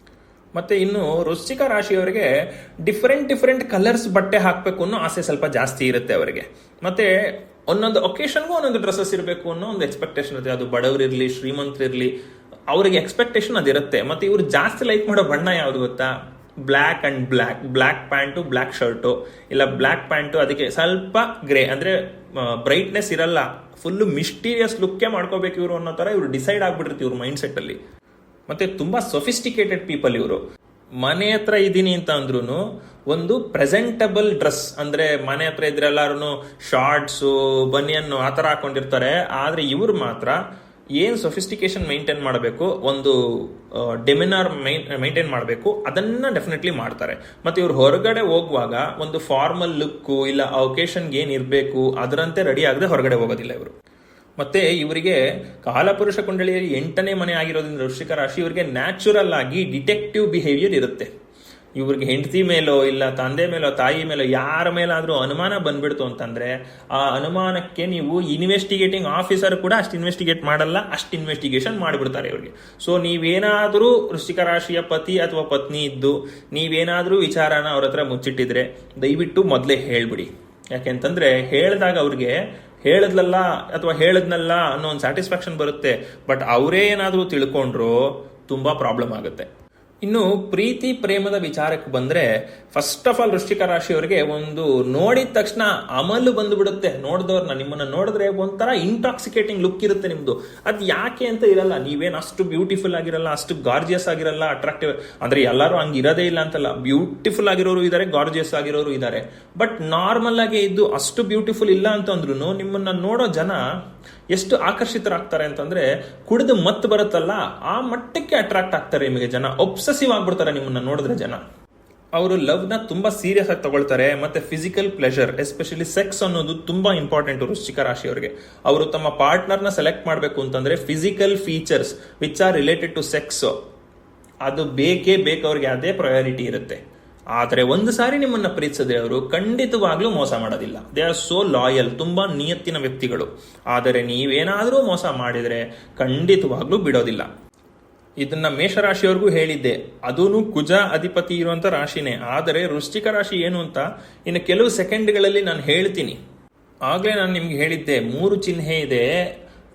ಮತ್ತೆ ಇನ್ನು ವೃಶ್ಚಿಕ ರಾಶಿಯವರಿಗೆ ಡಿಫರೆಂಟ್ ಡಿಫರೆಂಟ್ ಕಲರ್ಸ್ ಬಟ್ಟೆ ಹಾಕಬೇಕು ಅನ್ನೋ ಆಸೆ ಸ್ವಲ್ಪ ಜಾಸ್ತಿ ಇರುತ್ತೆ ಅವರಿಗೆ. ಮತ್ತೆ ಒಂದೊಂದು ಒಕೇಶನ್ಗೂ ಒಂದೊಂದು ಡ್ರೆಸ್ಸಸ್ ಇರಬೇಕು ಅನ್ನೋ ಒಂದು ಎಕ್ಸ್ಪೆಕ್ಟೇಷನ್ ಇರುತ್ತೆ. ಅದು ಬಡವರಿರಲಿ ಶ್ರೀಮಂತರಿರ್ಲಿ ಅವರಿಗೆ ಎಕ್ಸ್ಪೆಕ್ಟೇಷನ್ ಅದಿರುತ್ತೆ. ಮತ್ತೆ ಇವರು ಜಾಸ್ತಿ ಲೈಕ್ ಮಾಡೋ ಬಣ್ಣ ಯಾವ್ದು ಗೊತ್ತಾ? Black and black black pant black shirt ಇಲ್ಲ ಬ್ಲ್ಯಾಕ್ ಪ್ಯಾಂಟು ಅದಕ್ಕೆ ಸ್ವಲ್ಪ ಗ್ರೇ ಅಂದ್ರೆ ಬ್ರೈಟ್ನೆಸ್ ಇರಲ್ಲ ಫುಲ್ ಮಿಸ್ಟೀರಿಯಸ್ ಲುಕ್ಕೇ ಮಾಡ್ಕೋಬೇಕು ಇವರು ಅನ್ನೋ ತರ ಇವರು ಡಿಸೈಡ್ ಆಗ್ಬಿಟ್ಟಿರ್ತಿ ಇವ್ರ ಮೈಂಡ್ ಸೆಟ್ ಅಲ್ಲಿ. ಮತ್ತೆ ತುಂಬಾ ಸೊಫಿಸ್ಟಿಕೇಟೆಡ್ ಪೀಪಲ್ ಇವರು. ಮನೆ ಹತ್ರ ಇದ್ದೀನಿ ಅಂತ ಅಂದ್ರೂ ಒಂದು ಪ್ರೆಸೆಂಟಬಲ್ ಡ್ರೆಸ್ ಅಂದ್ರೆ ಮನೆ ಹತ್ರ ಇದ್ರೆ ಎಲ್ಲಾರು ಶಾರ್ಟ್ಸು ಬನಿಯನ್ನು ಆ ಥರ ಹಾಕೊಂಡಿರ್ತಾರೆ, ಆದ್ರೆ ಇವ್ರು ಮಾತ್ರ ಏನ್ ಸೊಫಿಸ್ಟಿಕೇಶನ್ ಮೈಂಟೈನ್ ಮಾಡಬೇಕು, ಒಂದು ಡೆಮಿನಾರ್ ಮೈಂಟೈನ್ ಮಾಡಬೇಕು, ಅದನ್ನ ಡೆಫಿನೆಟ್ಲಿ ಮಾಡ್ತಾರೆ. ಮತ್ತೆ ಇವ್ರು ಹೊರಗಡೆ ಹೋಗುವಾಗ ಒಂದು ಫಾರ್ಮಲ್ ಲುಕ್ ಇಲ್ಲ ಅವಕೇಶನ್ಗೆ ಏನು ಇರಬೇಕು, ಅದರಂತೆ ರೆಡಿ ಆಗದೆ ಹೊರಗಡೆ ಹೋಗೋದಿಲ್ಲ ಇವರು. ಮತ್ತೆ ಇವರಿಗೆ ಕಾಲಪುರುಷ ಕುಂಡಳಿಯಲ್ಲಿ ಎಂಟನೇ ಮನೆ ಆಗಿರೋದ್ರಿಂದ ವೃಶ್ಚಿಕ ರಾಶಿ, ಇವರಿಗೆ ನ್ಯಾಚುರಲ್ ಆಗಿ ಡಿಟೆಕ್ಟಿವ್ ಬಿಹೇವಿಯರ್ ಇರುತ್ತೆ. ಇವ್ರಿಗೆ ಹೆಂಡತಿ ಮೇಲೋ ಇಲ್ಲ ತಂದೆ ಮೇಲೋ ತಾಯಿ ಮೇಲೋ ಯಾರ ಮೇಲಾದರೂ ಅನುಮಾನ ಬಂದ್ಬಿಡ್ತು ಅಂತಂದ್ರೆ ಆ ಅನುಮಾನಕ್ಕೆ ನೀವು ಇನ್ವೆಸ್ಟಿಗೇಟಿಂಗ್ ಆಫೀಸರ್ ಕೂಡ ಅಷ್ಟು ಇನ್ವೆಸ್ಟಿಗೇಟ್ ಮಾಡಲ್ಲ, ಅಷ್ಟು ಇನ್ವೆಸ್ಟಿಗೇಷನ್ ಮಾಡಿಬಿಡ್ತಾರೆ ಇವ್ರಿಗೆ. ಸೊ ನೀವೇನಾದರೂ ವೃಶ್ಚಿಕ ರಾಶಿಯ ಪತಿ ಅಥವಾ ಪತ್ನಿ ಇದ್ದು ನೀವೇನಾದರೂ ವಿಚಾರನ ಅವ್ರ ಹತ್ರ ಮುಚ್ಚಿಟ್ಟಿದ್ರೆ ದಯವಿಟ್ಟು ಮೊದಲೇ ಹೇಳಿಬಿಡಿ. ಯಾಕೆಂತಂದ್ರೆ ಹೇಳಿದಾಗ ಅವ್ರಿಗೆ ಹೇಳದ್ಲಲ್ಲ ಅಥವಾ ಹೇಳದ್ನಲ್ಲ ಅನ್ನೋ ಒಂದು ಸ್ಯಾಟಿಸ್ಫ್ಯಾಕ್ಷನ್ ಬರುತ್ತೆ ಬಟ್ ಅವರೇ ಏನಾದರೂ ತಿಳ್ಕೊಂಡ್ರು ತುಂಬಾ ಪ್ರಾಬ್ಲಮ್ ಆಗುತ್ತೆ. ಇನ್ನು ಪ್ರೀತಿ ಪ್ರೇಮದ ವಿಚಾರಕ್ಕೆ ಬಂದ್ರೆ ಫಸ್ಟ್ ಆಫ್ ಆಲ್ ವೃಶ್ಚಿಕ ರಾಶಿಯವರಿಗೆ ಒಂದು ನೋಡಿದ ತಕ್ಷಣ ಅಮಲು ಬಂದುಬಿಡುತ್ತೆ. ನೋಡಿದವ್ರನ್ನ, ನಿಮ್ಮನ್ನ ನೋಡಿದ್ರೆ ಒಂಥರ ಇಂಟಾಕ್ಸಿಕೇಟಿಂಗ್ ಲುಕ್ ಇರುತ್ತೆ ನಿಮ್ದು. ಅದ್ ಯಾಕೆ ಅಂತ ಇರಲ್ಲ. ನೀವೇನು ಅಷ್ಟು ಬ್ಯೂಟಿಫುಲ್ ಆಗಿರಲ್ಲ, ಅಷ್ಟು ಗಾರ್ಜಿಯಸ್ ಆಗಿರಲ್ಲ ಅಟ್ರಾಕ್ಟಿವ್ ಅಂದ್ರೆ ಎಲ್ಲರೂ ಹಂಗೆ ಇರೋದೇ ಇಲ್ಲ ಅಂತಲ್ಲ. ಬ್ಯೂಟಿಫುಲ್ ಆಗಿರೋರು ಇದ್ದಾರೆ ಗಾರ್ಜಿಯಸ್ ಆಗಿರೋರು ಇದ್ದಾರೆ ಬಟ್ ನಾರ್ಮಲ್ ಆಗಿ ಇದ್ದು ಅಷ್ಟು ಬ್ಯೂಟಿಫುಲ್ ಇಲ್ಲ ಅಂತಂದ್ರು ನಿಮ್ಮನ್ನ ನೋಡೋ ಜನ ಎಷ್ಟು ಆಕರ್ಷಿತರಾಗ್ತಾರೆ ಅಂತಂದ್ರೆ ಕುಡಿದು ಮತ್ತೆ ಬರುತ್ತಲ್ಲ, ಆ ಮಟ್ಟಕ್ಕೆ ಅಟ್ರಾಕ್ಟ್ ಆಗ್ತಾರೆ ನಿಮಗೆ ಜನ. ಒಬ್ಸೆಸಿವ್ ಆಗ್ಬಿಡ್ತಾರೆ ನಿಮ್ಮನ್ನ ನೋಡಿದ್ರೆ ಜನ. ಅವರು ಲವ್ನ ತುಂಬಾ ಸೀರಿಯಸ್ ಆಗಿ ತಗೊಳ್ತಾರೆ, ಮತ್ತೆ ಫಿಸಿಕಲ್ ಪ್ಲೆಷರ್ ಎಸ್ಪೆಷಲಿ ಸೆಕ್ಸ್ ಅನ್ನೋದು ತುಂಬಾ ಇಂಪಾರ್ಟೆಂಟ್ ವೃಶ್ಚಿಕ ರಾಶಿಯವರಿಗೆ ಅವರು ತಮ್ಮ ಪಾರ್ಟ್ನರ್ನ ಸೆಲೆಕ್ಟ್ ಮಾಡಬೇಕು ಅಂತಂದ್ರೆ physical features which are related to sex ಅದು ಬೇಕೇ ಬೇಕು ಅವ್ರಿಗೆ, ಅದೇ ಪ್ರಯಾರಿಟಿ ಇರುತ್ತೆ. ಆದರೆ ಒಂದು ಸಾರಿ ನಿಮ್ಮನ್ನ ಪ್ರೀತಿಸಿದ್ರೆ ಅವರು ಖಂಡಿತವಾಗ್ಲೂ ಮೋಸ ಮಾಡೋದಿಲ್ಲ. ದೇ ಆರ್ ಸೋ ಲಾಯಲ್ ತುಂಬಾ ನಿಯತ್ತಿನ ವ್ಯಕ್ತಿಗಳು. ಆದರೆ ನೀವೇನಾದರೂ ಮೋಸ ಮಾಡಿದರೆ ಖಂಡಿತವಾಗ್ಲೂ ಬಿಡೋದಿಲ್ಲ. ಇದನ್ನ ಮೇಷರಾಶಿಯವ್ರಿಗೂ ಹೇಳಿದ್ದೆ. ಅದೂ ಕುಜ ಅಧಿಪತಿ ಇರುವಂತ ರಾಶಿನೇ. ಆದರೆ ವೃಶ್ಚಿಕ ರಾಶಿ ಏನು ಅಂತ ಇನ್ನು ಕೆಲವು ಸೆಕೆಂಡ್ಗಳಲ್ಲಿ ನಾನು ಹೇಳ್ತೀನಿ. ಆಗ್ಲೇ ನಾನು ನಿಮ್ಗೆ ಹೇಳಿದ್ದೆ, ಮೂರು ಚಿಹ್ನೆ ಇದೆ.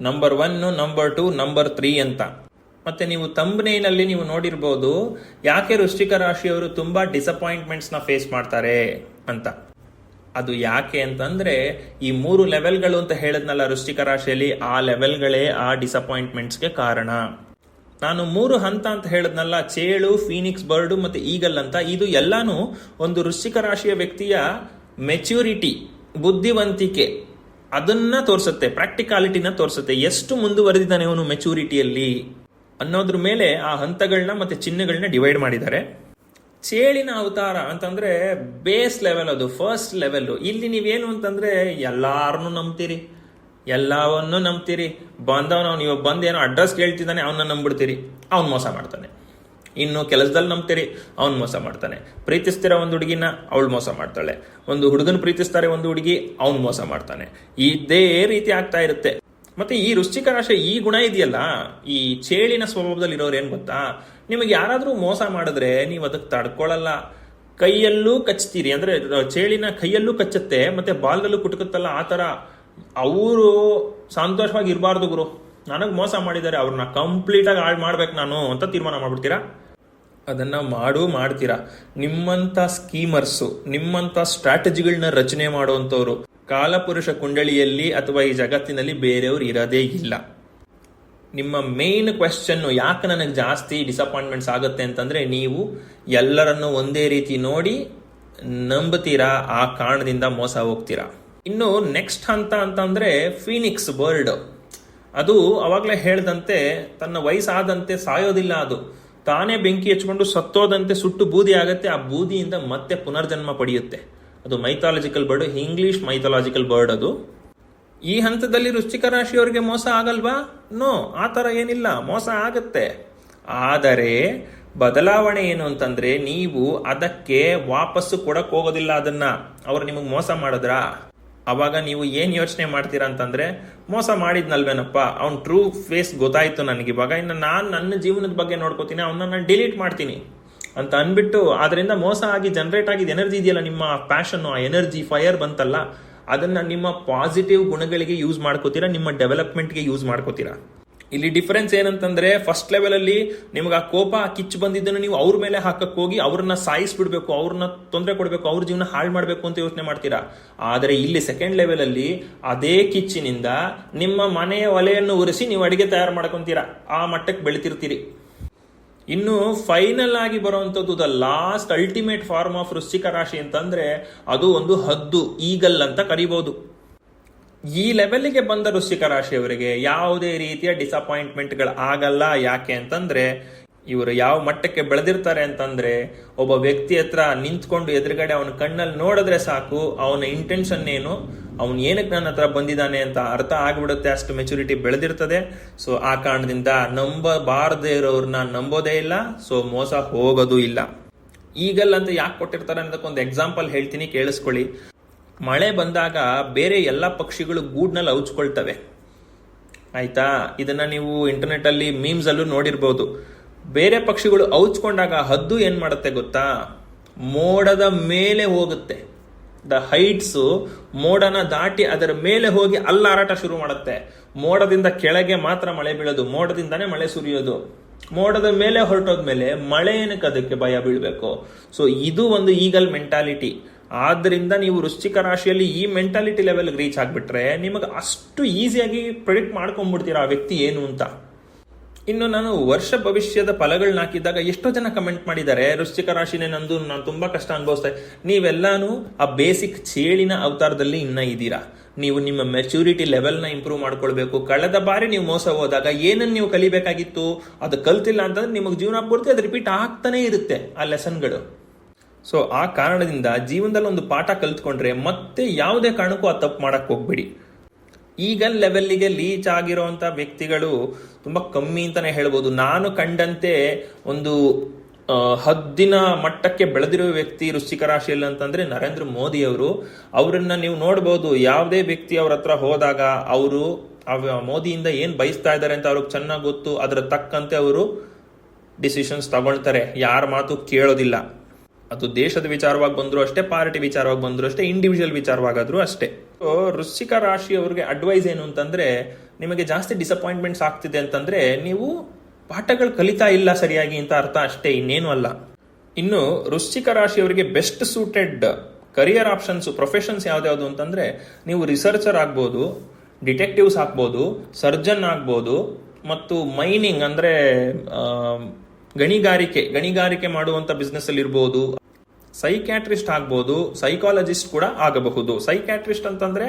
Number one number two number three ಅಂತ. ಮತ್ತೆ ನೀವು ತಂಬನೇನಲ್ಲಿ ನೀವು ನೋಡಿರ್ಬೋದು, ಯಾಕೆ ವೃಶ್ಚಿಕ ರಾಶಿಯವರು ತುಂಬಾ ಡಿಸಪಾಯಿಂಟ್ಮೆಂಟ್ಸ್ನ ಫೇಸ್ ಮಾಡ್ತಾರೆ ಅಂತ. ಅದು ಯಾಕೆ ಅಂತಂದ್ರೆ, ಈ ಮೂರು ಲೆವೆಲ್ಗಳು ಅಂತ ಹೇಳದ್ನಲ್ಲ ವೃಶ್ಚಿಕ ರಾಶಿಯಲ್ಲಿ, ಆ ಲೆವೆಲ್ಗಳೇ ಆ ಡಿಸಪಾಯಿಂಟ್ಮೆಂಟ್ಸ್ಗೆ ಕಾರಣ. ನಾನು ಮೂರು ಹಂತ ಅಂತ ಹೇಳದ್ನಲ್ಲ, ಚೇಳು ಫೀನಿಕ್ಸ್ ಬರ್ಡು ಮತ್ತೆ ಈಗಲ್ ಅಂತ. ಇದು ಎಲ್ಲಾನು ಒಂದು ವೃಶ್ಚಿಕ ರಾಶಿಯ ವ್ಯಕ್ತಿಯ ಮೆಚ್ಯೂರಿಟಿ ಬುದ್ಧಿವಂತಿಕೆ, ಅದನ್ನ ತೋರಿಸುತ್ತೆ ಪ್ರಾಕ್ಟಿಕಾಲಿಟಿನ ತೋರಿಸುತ್ತೆ. ಎಷ್ಟು ಮುಂದುವರೆದಿದ್ದಾನೆ ಅವನು ಮೆಚೂರಿಟಿಯಲ್ಲಿ ಅನ್ನೋದ್ರ ಮೇಲೆ ಆ ಹಂತಗಳನ್ನ ಮತ್ತೆ ಚಿಹ್ನೆಗಳನ್ನ ಡಿವೈಡ್ ಮಾಡಿದ್ದಾರೆ. ಚೇಳಿನ ಅವತಾರ ಅಂತಂದ್ರೆ ಬೇಸ್ ಲೆವೆಲ್ ಅದು ಫಸ್ಟ್ ಲೆವೆಲ್ ಇಲ್ಲಿ ನೀವೇನು ಅಂತಂದ್ರೆ ಎಲ್ಲಾರನ್ನೂ ನಂಬ್ತೀರಿ. ಎಲ್ಲವನ್ನೂ ನಂಬ್ತೀರಿ. ಬಂದವನು ನೀವು ಬಂದು ಏನೋ ಅಡ್ರೆಸ್ ಕೇಳ್ತಿದ್ದಾನೆ ಅವನ್ನ ನಂಬಿಡ್ತೀರಿ ಅವ್ನು ಮೋಸ ಮಾಡ್ತಾನೆ. ಇನ್ನು ಕೆಲಸದಲ್ಲಿ ನಂಬ್ತೀರಿ, ಅವ್ನು ಮೋಸ ಮಾಡ್ತಾನೆ. ಪ್ರೀತಿಸ್ತಿರೋ ಒಂದು ಹುಡುಗಿನ ಅವಳು ಮೋಸ ಮಾಡ್ತಾಳೆ. ಒಂದು ಹುಡುಗನ ಪ್ರೀತಿಸ್ತಾರೆ ಒಂದು ಹುಡುಗಿ, ಅವ್ನು ಮೋಸ ಮಾಡ್ತಾನೆ. ಇದೇ ರೀತಿ ಆಗ್ತಾ ಇರುತ್ತೆ. ಮತ್ತೆ ಈ ವೃಶ್ಚಿಕ ರಾಶಿ ಈ ಗುಣ ಇದೆಯಲ್ಲ, ಈ ಚೇಳಿನ ಸ್ವಭಾವದಲ್ಲಿ ಇರೋರು ಏನ್ ಗೊತ್ತಾ? ನಿಮಗೆ ಯಾರಾದರೂ ಮೋಸ ಮಾಡಿದ್ರೆ ನೀವು ಅದಕ್ಕೆ ತಡ್ಕೊಳ್ಳಲ್ಲ ಕೈಯಲ್ಲೂ ಕಚ್ತೀರಿ. ಅಂದ್ರೆ ಚೇಳಿನ ಕೈಯಲ್ಲೂ ಕಚ್ಚುತ್ತೆ, ಮತ್ತೆ ಬಾಲ್ದಲ್ಲೂ ಕುಟುಕುತ್ತಲ್ಲ, ಆ ತರ ಅವರು ಸಂತೋಷವಾಗಿ ಇರಬಾರ್ದು ಗುರು. ನನಗೆ ಮೋಸ ಮಾಡಿದ್ದಾರೆ, ಅವ್ರನ್ನ ಕಂಪ್ಲೀಟ್ ಆಗಿ ಹಾಳು ಮಾಡ್ಬೇಕು ನಾನು ಅಂತ ತೀರ್ಮಾನ ಮಾಡ್ಬಿಡ್ತೀರಾ? ಅದನ್ನ ಮಾಡು, ಮಾಡ್ತೀರಾ. ನಿಮ್ಮಂತ ಸ್ಕೀಮರ್ಸು ನಿಮ್ಮಂತ ಸ್ಟ್ರಾಟಜಿಗಳನ್ನ ರಚನೆ ಮಾಡುವಂತವ್ರು ಕಾಲಪುರುಷ ಕುಂಡಳಿಯಲ್ಲಿ ಅಥವಾ ಈ ಜಗತ್ತಿನಲ್ಲಿ ಬೇರೆಯವರು ಇರೋದೇ ಇಲ್ಲ. ನಿಮ್ಮ ಮೇನ್ ಕ್ವೆಶ್ಚನ್ ಯಾಕೆ ನನಗೆ ಜಾಸ್ತಿ ಡಿಸಪಾಯಿಂಟ್ಮೆಂಟ್ಸ್ ಆಗುತ್ತೆ ಅಂತಂದ್ರೆ ನೀವು ಎಲ್ಲರನ್ನು ಒಂದೇ ರೀತಿ ನೋಡಿ ನಂಬುತ್ತೀರಾ? ಆ ಕಾರಣದಿಂದ ಮೋಸ ಹೋಗ್ತೀರಾ? ಇನ್ನು ನೆಕ್ಸ್ಟ್ ಹಂತ ಅಂತಂದರೆ ಫೀನಿಕ್ಸ್ ಬರ್ಡ್ ಅದು ಅವಾಗಲೇ ಹೇಳ್ದಂತೆ ತನ್ನ ವಯಸ್ಸಾದಂತೆ ಸಾಯೋದಿಲ್ಲ ಅದು. ತಾನೇ ಬೆಂಕಿ ಹಚ್ಕೊಂಡು ಸತ್ತೋದಂತೆ ಸುಟ್ಟು ಬೂದಿ ಆಗುತ್ತೆ, ಆ ಬೂದಿಯಿಂದ ಮತ್ತೆ ಪುನರ್ಜನ್ಮ ಪಡೆಯುತ್ತೆ. ಅದು mythological bird English mythological bird ಅದು. ಈ ಹಂತದಲ್ಲಿ ವೃಶ್ಚಿಕ ರಾಶಿಯವರಿಗೆ ಮೋಸ ಆಗಲ್ವಾ? ನೋ ಆ ಥರ ಏನಿಲ್ಲ. ಮೋಸ ಆಗತ್ತೆ. ಆದರೆ, ಬದಲಾವಣೆ ಏನು ಅಂತಂದ್ರೆ, ನೀವು ಅದಕ್ಕೆ ವಾಪಸ್ಸು ಕೊಡಕ್ ಹೋಗೋದಿಲ್ಲ ಅದನ್ನ. ಅವ್ರು ನಿಮಗೆ ಮೋಸ ಮಾಡಿದ್ರಾ? ಅವಾಗ ನೀವು ಏನ್ ಯೋಚನೆ ಮಾಡ್ತೀರಾ ಅಂತಂದ್ರೆ, ಮೋಸ ಮಾಡಿದ್ನಲ್ವೇನಪ್ಪ? ಅವ್ನ್ ಟ್ರೂ ಫೇಸ್ ಗೊತ್ತಾಯ್ತು ನನಗೆ. ಇವಾಗ ಇನ್ನು ನಾನು ನನ್ನ ಜೀವನದ ಬಗ್ಗೆ ನೋಡ್ಕೋತೀನಿ ಅವನ್ನ ನಾನು ಡಿಲೀಟ್ ಮಾಡ್ತೀನಿ. ಅಂತ ಅನ್ಬಿಟ್ಟು ಅದರಿಂದ ಮೋಸ ಆಗಿ ಜನರೇಟ್ ಆಗಿದ್ದ ಎನರ್ಜಿ ಇದೆಯಲ್ಲ ನಿಮ್ಮ ಪ್ಯಾಷನ್ ಆ ಎನರ್ಜಿ ಫೈರ್ ಬಂತಲ್ಲ, ಅದನ್ನ ನಿಮ್ಮ ಪಾಸಿಟಿವ್ ಗುಣಗಳಿಗೆ ಯೂಸ್ ಮಾಡ್ಕೋತೀರಾ, ನಿಮ್ಮ ಡೆವಲಪ್ಮೆಂಟ್ಗೆ ಯೂಸ್ ಮಾಡ್ಕೋತೀರಾ? ಇಲ್ಲಿ ಡಿಫರೆನ್ಸ್ ಏನಂತಂದ್ರೆ ಫಸ್ಟ್ ಲೆವೆಲ್ ಅಲ್ಲಿ ನಿಮ್ಗೆ ಆ ಕೋಪ ಕಿಚ್ಚು ಬಂದಿದ್ದನ್ನು ನೀವು ಅವ್ರ ಮೇಲೆ ಹಾಕಕ್ ಹೋಗಿ ಅವ್ರನ್ನ ಸಾಯಿಸ್ಬಿಡ್ಬೇಕು, ಅವ್ರನ್ನ ತೊಂದರೆ ಕೊಡಬೇಕು, ಅವ್ರ ಜೀವನ ಹಾಳು ಮಾಡಬೇಕು ಅಂತ ಯೋಚನೆ ಮಾಡ್ತೀರಾ? ಆದರೆ ಇಲ್ಲಿ ಸೆಕೆಂಡ್ ಲೆವೆಲ್ ಅಲ್ಲಿ ಅದೇ ಕಿಚ್ಚಿನಿಂದ ನಿಮ್ಮ ಮನೆಯ ಒಲೆಯನ್ನು ಉರಿಸಿ ನೀವು ಅಡಿಗೆ ತಯಾರು ಮಾಡ್ಕೊಂತೀರಾ? ಆ ಮಟ್ಟಕ್ಕೆ ಬೆಳಿತಿರ್ತೀರಿ. ಇನ್ನು ಫೈನಲ್ ಆಗಿ ಬರುವಂಥದ್ದು the last ultimate form of ವೃಶ್ಚಿಕ ರಾಶಿ ಅಂತಂದ್ರೆ ಅದು ಒಂದು ಹದ್ದು, ಈಗಲ್ ಅಂತ ಕರಿಬಹುದು ಈ ಲೆವೆಲ್ಗೆ ಬಂದ ವೃಶ್ಚಿಕ ರಾಶಿಯವರಿಗೆ ಯಾವುದೇ ರೀತಿಯ ಡಿಸಪಾಯಿಂಟ್ಮೆಂಟ್ಗಳು ಆಗಲ್ಲ. ಯಾಕೆ ಅಂತಂದ್ರೆ ಇವರು ಯಾವ ಮಟ್ಟಕ್ಕೆ ಬೆಳೆದಿರ್ತಾರೆ ಅಂತಂದ್ರೆ, ಒಬ್ಬ ವ್ಯಕ್ತಿ ಹತ್ರ ನಿಂತ್ಕೊಂಡು ಎದುರುಗಡೆ ಅವನ ಕಣ್ಣಲ್ಲಿ ನೋಡಿದ್ರೆ ಸಾಕು, ಅವನ ಇಂಟೆನ್ಷನ್ ಏನು, ಅವನು ಏನಕ್ಕೆ ನನ್ನ ಹತ್ರ ಬಂದಿದ್ದಾನೆ ಅಂತ ಅರ್ಥ ಆಗ್ಬಿಡುತ್ತೆ, ಅಷ್ಟು ಮೆಚುರಿಟಿ ಬೆಳೆದಿರ್ತದೆ. ಸೊ ಆ ಕಾರಣದಿಂದ ನಂಬಬಾರದೇ ಇರೋರ್ನ ನಂಬೋದೇ ಇಲ್ಲ ಸೊ ಮೋಸ ಹೋಗೋದು ಇಲ್ಲ. ಈಗಲ್ಲ ಅಂತ ಯಾಕೆ ಕೊಟ್ಟಿರ್ತಾರೆ ಅನ್ನೋದಕ್ಕೊಂದು ಎಕ್ಸಾಂಪಲ್ ಹೇಳ್ತೀನಿ, ಕೇಳಿಸ್ಕೊಳ್ಳಿ. ಮಳೆ ಬಂದಾಗ ಬೇರೆ ಎಲ್ಲ ಪಕ್ಷಿಗಳು ಗೂಡ್ನಲ್ಲಿ ಔಚ್ಕೊಳ್ತವೆ ಆಯ್ತಾ? ಇದನ್ನ ನೀವು ಇಂಟರ್ನೆಟ್ ಅಲ್ಲಿ ಮೀಮ್ಸ್ ಅಲ್ಲೂ ನೋಡಿರ್ಬೋದು. ಬೇರೆ ಪಕ್ಷಿಗಳು ಔಚ್ಕೊಂಡಾಗ ಹದ್ದು ಏನು ಮಾಡುತ್ತೆ ಗೊತ್ತಾ? ಮೋಡದ ಮೇಲೆ ಹೋಗುತ್ತೆ. ದ ಹೈಟ್ಸ್ ಮೋಡನ ದಾಟಿ ಅದರ ಮೇಲೆ ಹೋಗಿ ಅಲ್ಲಾರಾಟ ಶುರು ಮಾಡುತ್ತೆ. ಮೋಡದಿಂದ ಕೆಳಗೆ ಮಾತ್ರ ಮಳೆ ಬೀಳೋದು, ಮೋಡದಿಂದಾನೇ ಮಳೆ ಸುರಿಯೋದು. ಮೋಡದ ಮೇಲೆ ಹೊರಟೋದ್ಮೇಲೆ ಮಳೆ ಏನಕ್ಕೆ ಅದಕ್ಕೆ ಭಯ ಬೀಳಬೇಕು? ಸೊ ಇದು ಒಂದು ಈಗಲ್ ಮೆಂಟಾಲಿಟಿ ಆದ್ದರಿಂದ ನೀವು ವೃಶ್ಚಿಕ ರಾಶಿಯಲ್ಲಿ ಈ ಮೆಂಟಾಲಿಟಿ ಲೆವೆಲ್ಗೆ ರೀಚ್ ಆಗಿಬಿಟ್ರೆ ನಿಮಗೆ ಅಷ್ಟು ಈಸಿಯಾಗಿ ಪ್ರೆಡಿಕ್ಟ್ ಮಾಡ್ಕೊಂಡ್ಬಿಡ್ತೀರಾ ಆ ವ್ಯಕ್ತಿ ಏನು ಅಂತ? ಇನ್ನು ನಾನು ವರ್ಷ ಭವಿಷ್ಯದ ಫಲಗಳನ್ನ ಹಾಕಿದಾಗ ಎಷ್ಟೋ ಜನ ಕಮೆಂಟ್ ಮಾಡಿದ್ದಾರೆ, ವೃಶ್ಚಿಕ ರಾಶಿನೇ ನಂದು, ನಾನು ತುಂಬಾ ಕಷ್ಟ ಅನುಭವಿಸ್ತಾ ನೀವೆಲ್ಲಾನು ಆ ಬೇಸಿಕ್ ಚೇಳಿನ ಅವತಾರದಲ್ಲಿ ಇನ್ನ ಇದ್ದೀರಾ? ನೀವು ನಿಮ್ಮ ಮೆಚುರಿಟಿ ಲೆವೆಲ್ನ ಇಂಪ್ರೂವ್ ಮಾಡ್ಕೊಳ್ಬೇಕು. ಕಳೆದ ಬಾರಿ ನೀವು ಮೋಸ ಹೋದಾಗ ಏನನ್ನು ನೀವು ಕಲಿಬೇಕಾಗಿತ್ತು? ಅದು ಕಲ್ತಿಲ್ಲ ಅಂತಂದ್ರೆ ನಿಮಗೆ ಜೀವನ ಪೂರ್ತಿ ಅದು ರಿಪೀಟ್ ಆಗ್ತಾನೆ ಇರುತ್ತೆ ಆ ಲೆಸನ್ಗಳು ಸೊ ಆ ಕಾರಣದಿಂದ ಜೀವನದಲ್ಲಿ ಒಂದು ಪಾಠ ಕಲ್ತ್ಕೊಂಡ್ರೆ ಮತ್ತೆ ಯಾವುದೇ ಕಾರಣಕ್ಕೂ ಆ ತಪ್ಪು ಮಾಡಕ್ ಹೋಗ್ಬೇಡಿ. ಈಗ ಲೆವೆಲ್ಲಿಗೆ ಲೀಚ್ ಆಗಿರುವಂತ ವ್ಯಕ್ತಿಗಳು ತುಂಬಾ ಕಮ್ಮಿ ಅಂತಾನೆ ಹೇಳ್ಬೋದು. ನಾನು ಕಂಡಂತೆ ಒಂದು ಹದ್ದಿನ ಮಟ್ಟಕ್ಕೆ ಬೆಳೆದಿರುವ ವ್ಯಕ್ತಿ ವೃಶ್ಚಿಕ ರಾಶಿಯಲ್ಲಿ ಅಂತಂದ್ರೆ ನರೇಂದ್ರ ಮೋದಿ ಅವರು. ಅವರನ್ನ ನೀವು ನೋಡಬಹುದು ಯಾವುದೇ ವ್ಯಕ್ತಿ ಅವ್ರ ಹತ್ರ ಹೋದಾಗ ಅವರು ಮೋದಿಯಿಂದ ಏನ್ ಬಯಸ್ತಾ ಇದ್ದಾರೆ ಅಂತ ಅವ್ರಿಗೆ ಚೆನ್ನಾಗಿ ಗೊತ್ತು, ಅದರ ತಕ್ಕಂತೆ ಅವರು ಡಿಸಿಷನ್ಸ್ ತಗೊಳ್ತಾರೆ. ಯಾರ ಮಾತು ಕೇಳೋದಿಲ್ಲ. ಅದು ದೇಶದ ವಿಚಾರವಾಗಿ ಬಂದ್ರು ಅಷ್ಟೇ, ಪಾರ್ಟಿ ವಿಚಾರವಾಗಿ ಬಂದ್ರು ಅಷ್ಟೇ ಇಂಡಿವಿಜುವಲ್ ವಿಚಾರವಾಗಾದ್ರೂ ಅಷ್ಟೇ. ಸೊ ರಾಶಿ ರಾಶಿಯವರಿಗೆ ಅಡ್ವೈಸ್ ಏನು ಅಂತಂದ್ರೆ, ನಿಮಗೆ ಜಾಸ್ತಿ ಡಿಸಪಾಯಿಂಟ್ಮೆಂಟ್ಸ್ ಆಗ್ತಿದೆ ಅಂತಂದ್ರೆ, ನೀವು ಪಾಠಗಳು ಕಲಿತಾ ಇಲ್ಲ ಸರಿಯಾಗಿ ಅಂತ ಅರ್ಥ ಅಷ್ಟೇ, ಇನ್ನೇನು ಅಲ್ಲ. ಇನ್ನು ವೃಶ್ಚಿಕ ರಾಶಿಯವರಿಗೆ best suited career options professions ಯಾವ್ದ್ಯಾವ್ದು ಅಂತಂದ್ರೆ, ನೀವು ರಿಸರ್ಚರ್ ಆಗ್ಬೋದು ಡಿಟೆಕ್ಟಿವ್ಸ್ ಆಗ್ಬೋದು ಸರ್ಜನ್ ಆಗ್ಬೋದು, ಮತ್ತು ಮೈನಿಂಗ್ ಅಂದ್ರೆ ಗಣಿಗಾರಿಕೆ ಗಣಿಗಾರಿಕೆ ಮಾಡುವಂತ ಬಿಸ್ನೆಸ್ ಅಲ್ಲಿ ಇರ್ಬೋದು ಸೈಕ್ಯಾಟ್ರಿಸ್ಟ್ ಆಗ್ಬೋದು ಸೈಕಾಲಜಿಸ್ಟ್ ಕೂಡ ಆಗಬಹುದು. ಸೈಕ್ಯಾಟ್ರಿಸ್ಟ್ ಅಂತಂದ್ರೆ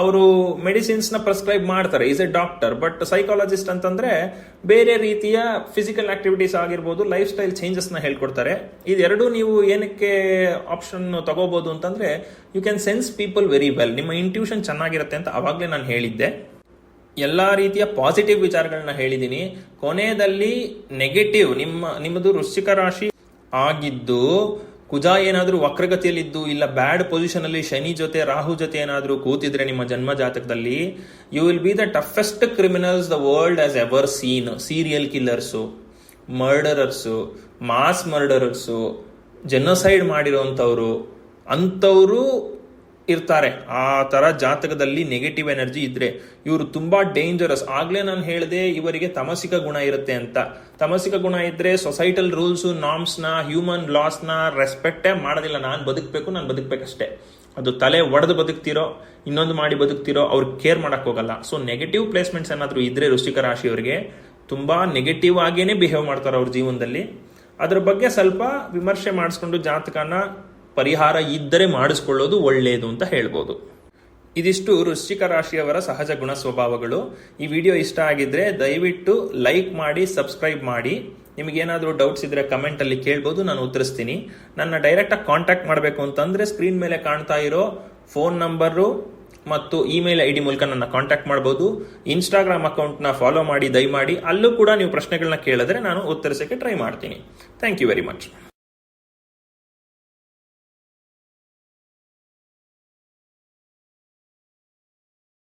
ಅವರು ಮೆಡಿಸಿನ್ಸ್ನ ಪ್ರಿಸ್ಕ್ರೈಬ್ ಮಾಡ್ತಾರೆ is a doctor but psychologist ಅಂತಂದ್ರೆ ಬೇರೆ ರೀತಿಯ ಫಿಸಿಕಲ್ ಆಕ್ಟಿವಿಟೀಸ್ ಆಗಿರ್ಬೋದು ಲೈಫ್ ಸ್ಟೈಲ್ ಚೇಂಜಸ್ನ ಹೇಳ್ಕೊಡ್ತಾರೆ. ಇದೆರಡು ನೀವು ಏನಕ್ಕೆ ಆಪ್ಷನ್ ತಗೋಬಹುದು ಅಂತಂದ್ರೆ you can sense people very well ನಿಮ್ಮ ಇಂಟ್ಯೂಷನ್ ಚೆನ್ನಾಗಿರುತ್ತೆ ಅಂತ ಅವಾಗಲೇ ನಾನು ಹೇಳಿದ್ದೆ. ಎಲ್ಲ ರೀತಿಯ ಪಾಸಿಟಿವ್ ವಿಚಾರಗಳನ್ನ ಹೇಳಿದ್ದೀನಿ ಕೊನೆಯಲ್ಲಿ ನೆಗೆಟಿವ್ ನಿಮ್ಮ, ನಿಮ್ಮದು ವೃಶ್ಚಿಕ ರಾಶಿ ಆಗಿದ್ದು ಕುಜ ಏನಾದರೂ ವಕ್ರಗತಿಯಲ್ಲಿದ್ದು ಇಲ್ಲ ಬ್ಯಾಡ್ ಪೊಸಿಷನ್ ಅಲ್ಲಿ ಶನಿ ಜೊತೆ, ರಾಹು ಜೊತೆ ಏನಾದರೂ ಕೂತಿದ್ರೆ ನಿಮ್ಮ ಜನ್ಮ ಜಾತಕದಲ್ಲಿ you will be the toughest criminals the world as ever seen serial killers murderers mass murderers genocide ಮಾಡಿರೋಂಥವ್ರು ಅಂಥವ್ರು ಇರ್ತಾರೆ. ಆ ತರ ಜಾತಕದಲ್ಲಿ ನೆಗೆಟಿವ್ ಎನರ್ಜಿ ಇದ್ರೆ ಇವರು ತುಂಬಾ ಡೇಂಜರಸ್ ಆಗ್ಲೇ ನಾನು ಹೇಳಿದೆ ಇವರಿಗೆ ತಮಸಿಕ ಗುಣ ಇರುತ್ತೆ ಅಂತ. ತಮಸಿಕ ಗುಣ ಇದ್ರೆ ಸೊಸೈಟಲ್ ರೂಲ್ಸ್ ನಾರ್ಮ್ಸ್ನ ಹ್ಯೂಮನ್ ಲಾಸ್ನ ರೆಸ್ಪೆಕ್ಟೇ ಮಾಡೋದಿಲ್ಲ. ನಾನು ಬದುಕಬೇಕು, ನಾನು ಬದುಕಬೇಕಷ್ಟೇ. ಅದು ತಲೆ ಒಡೆದು ಬದುಕ್ತಿರೋ, ಇನ್ನೊಂದು ಮಾಡಿ ಬದುಕ್ತಿರೋ, ಅವ್ರು ಕೇರ್ ಮಾಡಕ್ ಹೋಗಲ್ಲ. ಸೊ ನೆಗೆಟಿವ್ ಪ್ಲೇಸ್ಮೆಂಟ್ಸ್ ಏನಾದರೂ ಇದ್ರೆ ವೃಶ್ಚಿಕ ರಾಶಿಯವರಿಗೆ ತುಂಬಾ ನೆಗೆಟಿವ್ ಆಗೇನೆ ಬಿಹೇವ್ ಮಾಡ್ತಾರೆ ಅವ್ರ ಜೀವನದಲ್ಲಿ. ಅದ್ರ ಬಗ್ಗೆ ಸ್ವಲ್ಪ ವಿಮರ್ಶೆ ಮಾಡಿಸ್ಕೊಂಡು ಜಾತಕನ ಪರಿಹಾರ ಇದ್ದರೆ ಮಾಡಿಸ್ಕೊಳ್ಳೋದು ಒಳ್ಳೆಯದು ಅಂತ ಹೇಳ್ಬೋದು. ಇದಿಷ್ಟು ವೃಶ್ಚಿಕ ರಾಶಿಯವರ ಸಹಜ ಗುಣ ಸ್ವಭಾವಗಳು. ಈ ವಿಡಿಯೋ ಇಷ್ಟ ಆಗಿದ್ರೆ ದಯವಿಟ್ಟು ಲೈಕ್ ಮಾಡಿ, ಸಬ್ಸ್ಕ್ರೈಬ್ ಮಾಡಿ. ನಿಮಗೇನಾದರೂ ಡೌಟ್ಸ್ ಇದ್ರೆ ಕಮೆಂಟ್ ಅಲ್ಲಿ ಕೇಳ್ಬೋದು, ನಾನು ಉತ್ತರಿಸ್ತೀನಿ. ನನ್ನ ಡೈರೆಕ್ಟ್ ಆಗಿ ಕಾಂಟ್ಯಾಕ್ಟ್ ಮಾಡಬೇಕು ಅಂತಂದ್ರೆ ಸ್ಕ್ರೀನ್ ಮೇಲೆ ಕಾಣ್ತಾ ಇರೋ ಫೋನ್ ನಂಬರು ಮತ್ತು ಇಮೇಲ್ ಐ ಡಿ ಮೂಲಕ ನನ್ನ ಕಾಂಟ್ಯಾಕ್ಟ್ ಮಾಡಬಹುದು ಇನ್ಸ್ಟಾಗ್ರಾಮ್ ಅಕೌಂಟ್ನ ಫಾಲೋ ಮಾಡಿ, ದಯಮಾಡಿ. ಅಲ್ಲೂ ಕೂಡ ನೀವು ಪ್ರಶ್ನೆಗಳನ್ನ ಕೇಳಿದ್ರೆ ನಾನು ಉತ್ತರಿಸೋಕ್ಕೆ ಟ್ರೈ ಮಾಡ್ತೀನಿ. Thank you very much